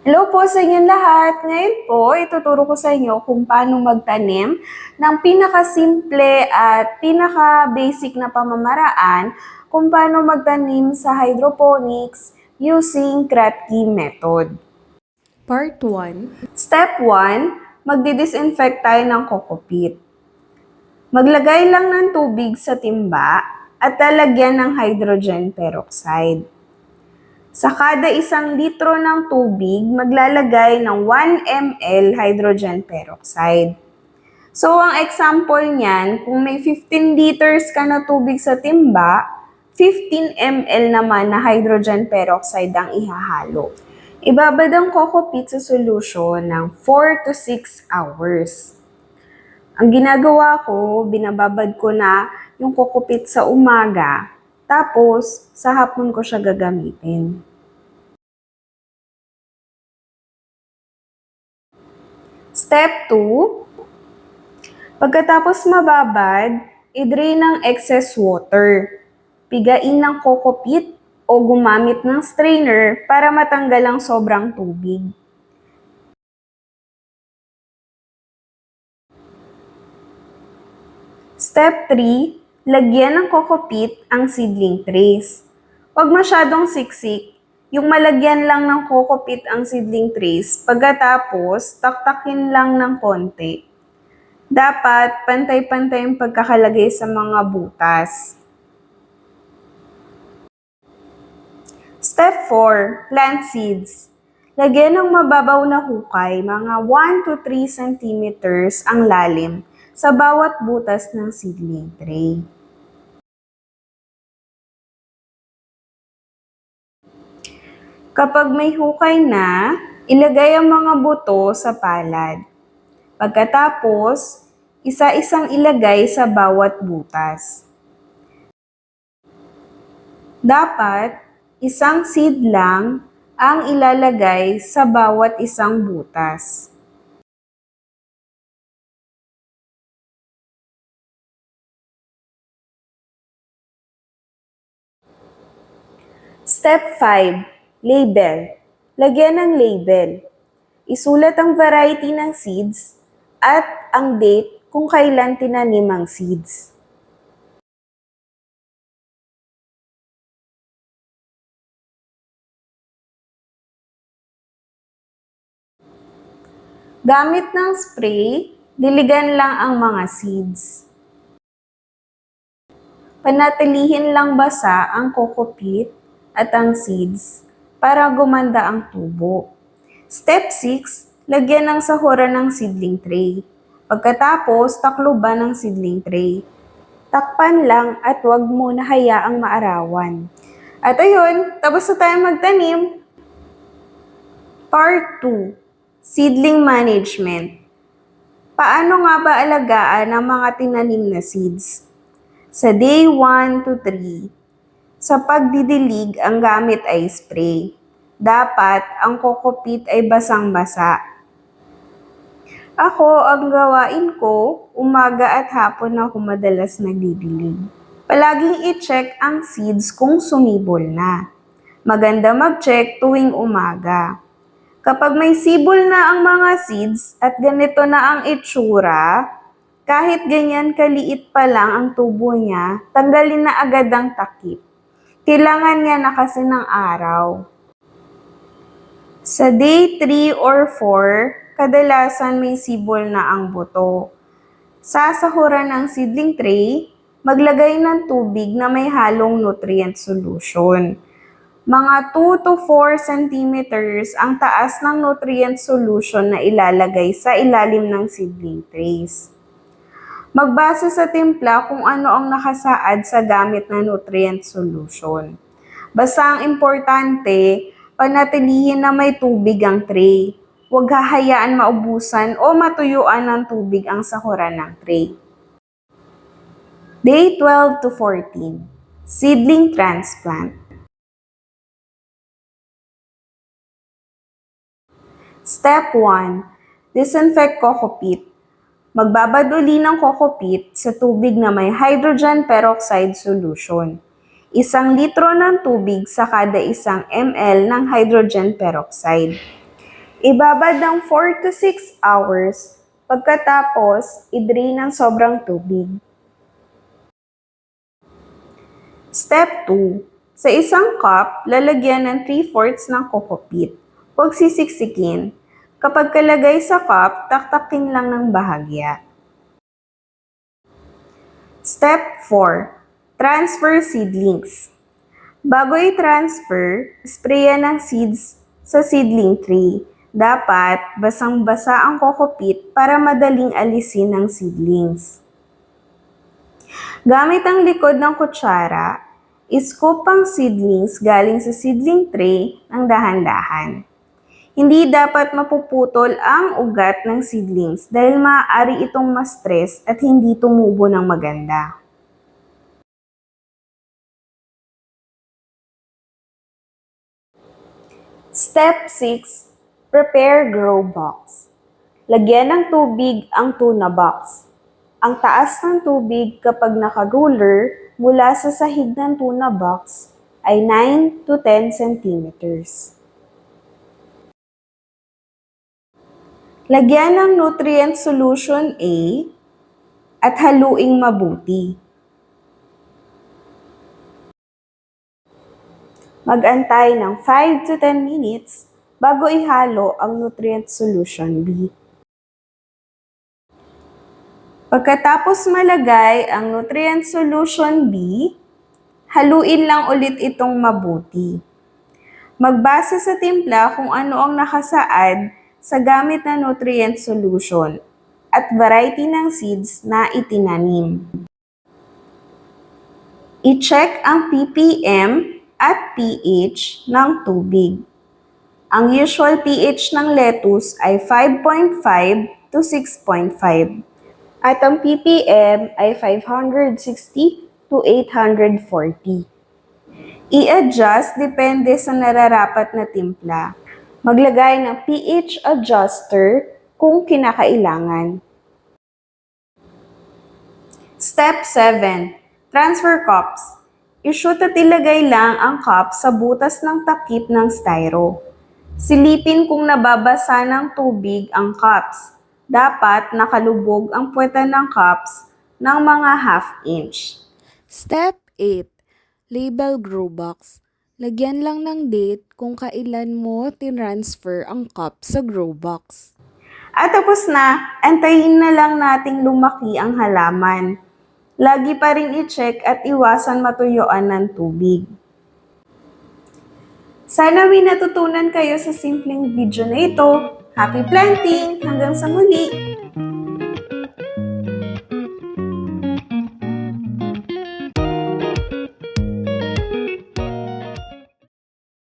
Hello po sa inyong lahat. Ngayon po, ituturo ko sa inyo kung paano magtanim ng pinakasimple at pinaka-basic na pamamaraan kung paano magtanim sa hydroponics using Kratky method. Part 1. Step 1, magdi-disinfect tayo ng kokopit. Maglagay lang ng tubig sa timba at lalagyan ng hydrogen peroxide. Sa kada isang litro ng tubig, maglalagay ng 1 ml hydrogen peroxide. So, ang example niyan, kung may 15 liters ka na tubig sa timba, 15 ml naman na hydrogen peroxide ang ihahalo. Ibabad ang kokopit sa solution ng 4 to 6 hours. Ang ginagawa ko, binababad ko na yung kokopit sa umaga, tapos sa hapon ko siya gagamitin. Step 2, pagkatapos mababad, i-drain ng excess water. Pigain ng kokopit o gumamit ng strainer para matanggal ang sobrang tubig. Step 3, lagyan ng kokopit ang seedling trays. Huwag masyadong siksik. Yung malagyan lang ng kokopit ang seedling trays, pagkatapos taktakin lang ng konti. Dapat pantay-pantay ang pagkakalagay sa mga butas. Step 4, plant seeds. Lagyan ng mababaw na hukay, mga 1 to 3 centimeters ang lalim sa bawat butas ng seedling tray. Kapag may hukay na, ilagay ang mga buto sa palad. Pagkatapos, isa-isang ilagay sa bawat butas. Dapat, isang seed lang ang ilalagay sa bawat isang butas. Step 5. Label. Lagyan ng label. Isulat ang variety ng seeds at ang date kung kailan tinanim ang seeds. Gamit ng spray, diligan lang ang mga seeds. Panatilihin lang basa ang kokopit at ang seeds para gumanda ang tubo. Step 6, lagyan ng sahuran ng seedling tray. Pagkatapos, takluban ng seedling tray. Takpan lang at huwag muna hayaang maarawan. At ayun, tapos na tayo magtanim. Part 2, Seedling Management. Paano nga ba alagaan ang mga tinanim na seeds? Sa day 1 to 3, sa pagdidilig, ang gamit ay spray. Dapat ang kokopit ay basang-basa. Ako, ang gawain ko, umaga at hapon ako madalas nagdidilig. Palaging i-check ang seeds kung sumibol na. Maganda mag-check tuwing umaga. Kapag may sibol na ang mga seeds at ganito na ang itsura, kahit ganyan kaliit pa lang ang tubo niya, tanggalin na agad ang takip. Kailangan niya na kasi ng araw. Sa day 3 or 4, kadalasan may sibol na ang buto. Sa sahuran ng seedling tray, maglagay ng tubig na may halong nutrient solution. Mga 2 to 4 centimeters ang taas ng nutrient solution na ilalagay sa ilalim ng seedling trays. Magbase sa timpla kung ano ang nakasaad sa gamit na nutrient solution. Basta ang importante, panatilihin na may tubig ang tray. Huwag hahayaan maubusan o matuyuan ng tubig ang sahuran ng tray. Day 12 to 14. Seedling transplant. Step 1. Disinfect kokopit. Magbabad uli ng kokopit sa tubig na may hydrogen peroxide solution. Isang litro ng tubig sa kada isang ml ng hydrogen peroxide. Ibabad ng 4 to 6 hours. Pagkatapos, i-drain ng sobrang tubig. Step 2. Sa isang cup, lalagyan ng 3 fourths ng coco peat. Huwag sisiksikin. Kapag kalagay sa cup, taktakin lang ng bahagya. Step 4. Transfer seedlings. Bago i-transfer, sprayan ng seeds sa seedling tray. Dapat basang-basa ang coco peat para madaling alisin ng seedlings. Gamit ang likod ng kutsara, iscoop ang seedlings galing sa seedling tray ng dahan-dahan. Hindi dapat mapuputol ang ugat ng seedlings dahil maaari itong ma-stress at hindi tumubo ng maganda. Step 6. Prepare grow box. Lagyan ng tubig ang tuna box. Ang taas ng tubig kapag naka-ruler mula sa sahig ng tuna box ay 9 to 10 centimeters. Lagyan ng nutrient solution A at haluing mabuti. Mag-antay ng 5 to 10 minutes bago ihalo ang nutrient solution B. Pagkatapos malagay ang nutrient solution B, haluin lang ulit itong mabuti. Magbase sa timpla kung ano ang nakasaad sa gamit na nutrient solution at variety ng seeds na itinanim. I-check ang ppm at pH ng tubig. Ang usual pH ng lettuce ay 5.5 to 6.5 at ang ppm ay 560 to 840. I-adjust depende sa nararapat na timpla. Maglagay ng pH adjuster kung kinakailangan. Step 7. Transfer cups. I-shoot at ilagay lang ang cup sa butas ng takip ng styro. Silipin kung nababasa ng tubig ang cups. Dapat nakalubog ang puweta ng cups ng mga half inch. Step 8. Label grow box. Lagyan lang ng date kung kailan mo tinransfer ang cup sa grow box. At tapos na, antayin na lang nating lumaki ang halaman. Lagi pa rin i-check at iwasan matuyuan ng tubig. Sana may natutunan kayo sa simpleng video na ito. Happy planting! Hanggang sa muli!